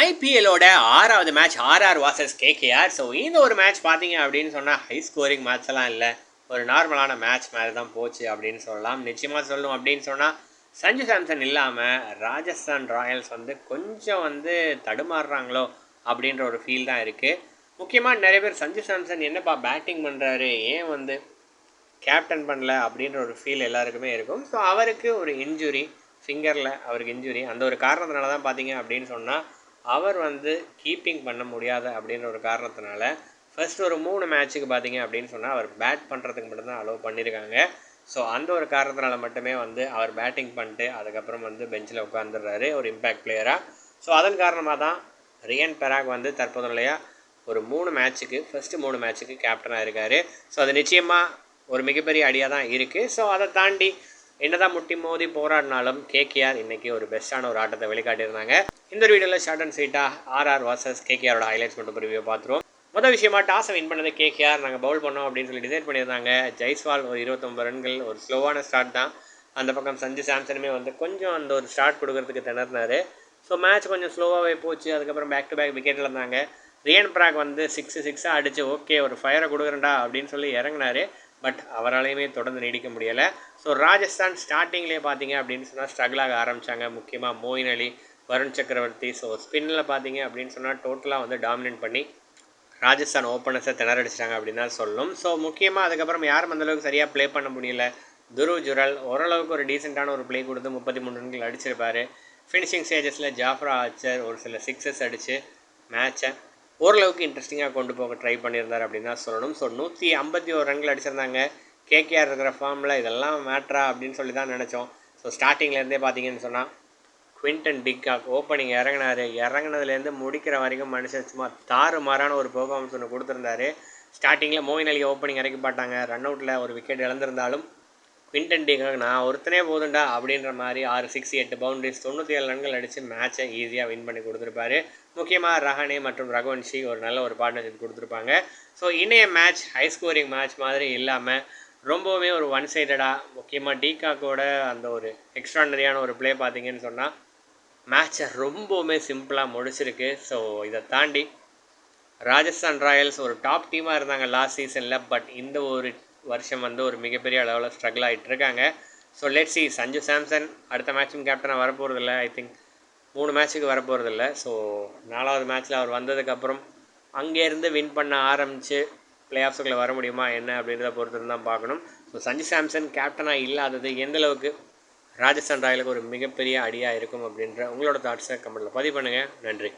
ஐபிஎல்லோட ஆறாவது match RR versus KKR so இந்த ஒரு மேட்ச் பார்த்தீங்க அப்படின்னு சொன்னால் ஹை ஸ்கோரிங் மேட்ச்லாம் இல்லை. ஒரு நார்மலான மேட்ச் மாதிரி தான் போச்சு அப்படின்னு சொல்லலாம். நிச்சயமாக சொல்லணும் அப்படின்னு சொன்னால் சஞ்சு சாம்சன் இல்லாமல் ராஜஸ்தான் ராயல்ஸ் வந்து கொஞ்சம் வந்து தடுமாறுறாங்களோ அப்படின்ற ஒரு ஃபீல் தான் இருக்குது முக்கியமாக நிறைய பேர் சஞ்சு சாம்சன் என்னப்பா பேட்டிங் பண்ணுறாரு ஏன் வந்து கேப்டன் பண்ணல அப்படின்ற ஒரு ஃபீல் எல்லாருக்குமே இருக்கும். ஸோ அவருக்கு ஒரு இன்ஜுரி ஃபிங்கரில் அவருக்கு இன்ஜுரி அந்த ஒரு காரணத்தினால தான் பார்த்தீங்க அப்படின்னு சொன்னால் அவர் வந்து கீப்பிங் பண்ண முடியாத அப்படின்ற ஒரு காரணத்தினால ஃபர்ஸ்ட் ஒரு மூணு மேட்ச்சுக்கு பார்த்தீங்க அப்படின்னு சொன்னால் அவர் பேட் பண்ணுறதுக்கு மட்டும்தான் அலோவ் பண்ணியிருக்காங்க ஸோ அந்த ஒரு காரணத்தினால மட்டுமே வந்து அவர் பேட்டிங் பண்ணிட்டு அதுக்கப்புறம் வந்து பெஞ்சில் உட்காந்துடுறாரு ஒரு இம்பேக்ட் பிளேயராக ஸோ அதன் காரணமாக தான் ரியன் பெராக் வந்து தற்போது நிலையாக ஒரு மூணு மேட்ச்சுக்கு ஃபஸ்ட்டு மூணு மேட்ச்சுக்கு கேப்டனாக இருக்கார். ஸோ அது நிச்சயமாக ஒரு மிகப்பெரிய அடியாக தான் இருக்குது ஸோ அதை தாண்டி என்னதான் முட்டி மோதி போராடினாலும் கேகேஆர் இன்றைக்கி ஒரு பெஸ்ட்டான ஒரு ஆட்டத்தை வெளிக்காட்டியிருந்தாங்க. இந்த வீடியோவில் ஷார்ட் அண்ட் ஸ்வீட்டாக ஆர்ஆர் வாசஸ் கேகேஆரோட ஹைலைட்ஸ் மட்டும் ரிவ்யூ பார்த்துருவோம். மொதல் விஷயமா டாஸை வின் பண்ணது கேகேஆர் நாங்கள் பவுல் பண்ணோம் அப்படின்னு சொல்லி டிசைட் பண்ணியிருந்தாங்க. ஜெய்ஸ்வால் ஒரு இருபத்தொம்பது ரன்கள் ஒரு ஸ்லோவான ஸ்டார்ட் தான். அந்த பக்கம் சஞ்சு சாம்சனுமே வந்து கொஞ்சம் அந்த ஒரு ஸ்டார்ட் கொடுக்கறதுக்கு திணறினார். ஸோ மேட்ச் கொஞ்சம் ஸ்லோவாகவே போச்சு. அதுக்கப்புறம் பேக் டு பேக் விக்கெட்டில் இருந்தாங்க. ரியன் பிராக் வந்து சிக்ஸு சிக்ஸாக அடித்து ஓகே ஒரு ஃபயரை கொடுக்குறேன்டா அப்படின்னு சொல்லி இறங்கினார். பட் அவராலையுமே தொடர்ந்து நீடிக்க முடியலை. ஸோ ராஜஸ்தான் ஸ்டார்டிங்லேயே பார்த்தீங்க அப்படின்னு சொன்னால் ஸ்ட்ரகிள் ஆக ஆரம்பித்தாங்க முக்கியமாக மோயின் அலி வருண் சக்கரவர்த்தி. ஸோ ஸ்பின்னில் பார்த்தீங்க அப்படின்னு சொன்னால் டோட்டலாக வந்து டாமினேட் பண்ணி ராஜஸ்தான் ஓப்பனர்ஸை திணறடிச்சிட்டாங்க அப்படின்னு தான் சொல்லணும் ஸோ முக்கியமாக அதுக்கப்புறம் யாரும் அந்தளவுக்கு சரியாக ப்ளே பண்ண முடியல. துரு ஜுரல் ஓரளவுக்கு ஒரு டீசெண்டான ஒரு ப்ளே கொடுத்து முப்பத்தி மூணு ரன்கள் அடிச்சிருப்பார். ஃபினிஷிங் ஸ்டேஜஸில் ஜாஃப்ரா ஆச்சர் ஒரு சில சிக்ஸஸ் அடித்து மேட்சை ஓரளவுக்கு இன்ட்ரெஸ்டிங்காக கொண்டு போக ட்ரை பண்ணியிருந்தார் அப்படின்னு தான் சொல்லணும். ஸோ நூற்றி ஐம்பத்தி ஒரு ரன்கள் அடிச்சிருந்தாங்க. கேகேஆர் இருக்கிற ஃபார்மில் இதெல்லாம் மேட்ரா அப்படின்னு சொல்லி தான் நினச்சோம். ஸோ ஸ்டார்டிங்லேருந்தே பார்த்தீங்கன்னு சொன்னால் குவிண்டன் டிக்காக் ஓப்பனிங் இறங்கினார். இறங்கினதுலேருந்து முடிக்கிற வரைக்கும் மனுஷன் சும்மா தாறு மாறான ஒரு பெர்ஃபார்மன்ஸ் ஒன்று கொடுத்துருந்தாரு. ஸ்டார்டிங்கில் மோயின் அலி ஓப்பனிங் இறக்கி பாட்டாங்க ரன் அவுட்டில் ஒரு விக்கெட் இழந்திருந்தாலும் குவிண்டன் டிக்காக் நான் ஒருத்தனே போதுண்டா அப்படின்ற மாதிரி ஆறு சிக்ஸ் எட்டு பவுண்டரிஸ் தொண்ணூற்றி ஏழு ரன்கள் அடித்து மேட்சை ஈஸியாக வின் பண்ணி கொடுத்துருப்பாரு. முக்கியமாக ரஹானே மற்றும் ரகுவன்ஷி ஒரு நல்ல ஒரு பார்ட்னர்ஷிப் கொடுத்துருப்பாங்க. ஸோ இணைய மேட்ச் ஹை ஸ்கோரிங் மேட்ச் மாதிரி இல்லாமல் ரொம்பவுமே ஒரு ஒன் சைடடாக முக்கியமாக டீகாக்கோட அந்த ஒரு எக்ஸ்ட்ரானரியான ஒரு ப்ளே பார்த்தீங்கன்னு சொன்னால் மேட்சை ரொம்பவுமே சிம்பிளாக முடிச்சிருக்கு. ஸோ இதை தாண்டி ராஜஸ்தான் ராயல்ஸ் ஒரு டாப் டீமாக இருந்தாங்க லாஸ்ட் சீசனில் பட் இந்த ஒரு வருஷம் வந்து ஒரு மிகப்பெரிய அளவில் ஸ்ட்ரகிள் ஆகிட்டு இருக்காங்க. So let see Sanju Samson அடுத்த மேட்சும் கேப்டனாக வரப்போகிறதில்ல ஐ திங்க் மூணு மேட்ச்சுக்கு வரப்போகிறதில்ல ஸோ நாலாவது மேட்ச்சில் அவர் வந்ததுக்கப்புறம் அங்கேருந்து வின் பண்ண ஆரம்பித்து பிளே ஆஃப்ஸுக்குள்ளே வர முடியுமா என்ன அப்படின்றத பொறுத்து தான் பார்க்கணும். ஸோ சஞ்சு சாம்சன் கேப்டனாக இல்லாதது எந்தளவுக்கு ராஜஸ்தான் ராயலுக்கு ஒரு மிகப்பெரிய அடியாக இருக்கும் அப்படின்ற உங்களோட தாட்ஸை கமெண்ட்டில் பதிவு பண்ணுங்கள் நன்றி.